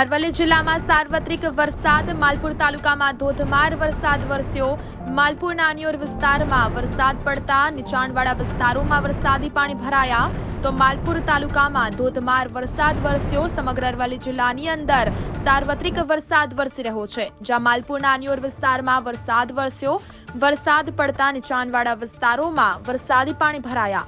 અરવલ્લી જિલ્લામાં સાર્વત્રિક વરસાદ, માલપુર તાલુકામાં ધોધમાર વરસાદ વરસ્યો. માલપુર નાનિયોર વિસ્તારમાં વરસાદ પડતા નીચાણવાળા વિસ્તારોમાં વરસાદી પાણી ભરાયા. તો માલપુર તાલુકામાં ધોધમાર વરસાદ વરસ્યો. સમગ્ર અરવલ્લી જિલ્લાની અંદર સાર્વત્રિક વરસાદ વરસી રહ્યો છે, જ્યાં માલપુર નાનિયોર વિસ્તારમાં વરસાદ વરસ્યો. વરસાદ પડતા નીચાણવાળા વિસ્તારોમાં વરસાદી પાણી ભરાયા.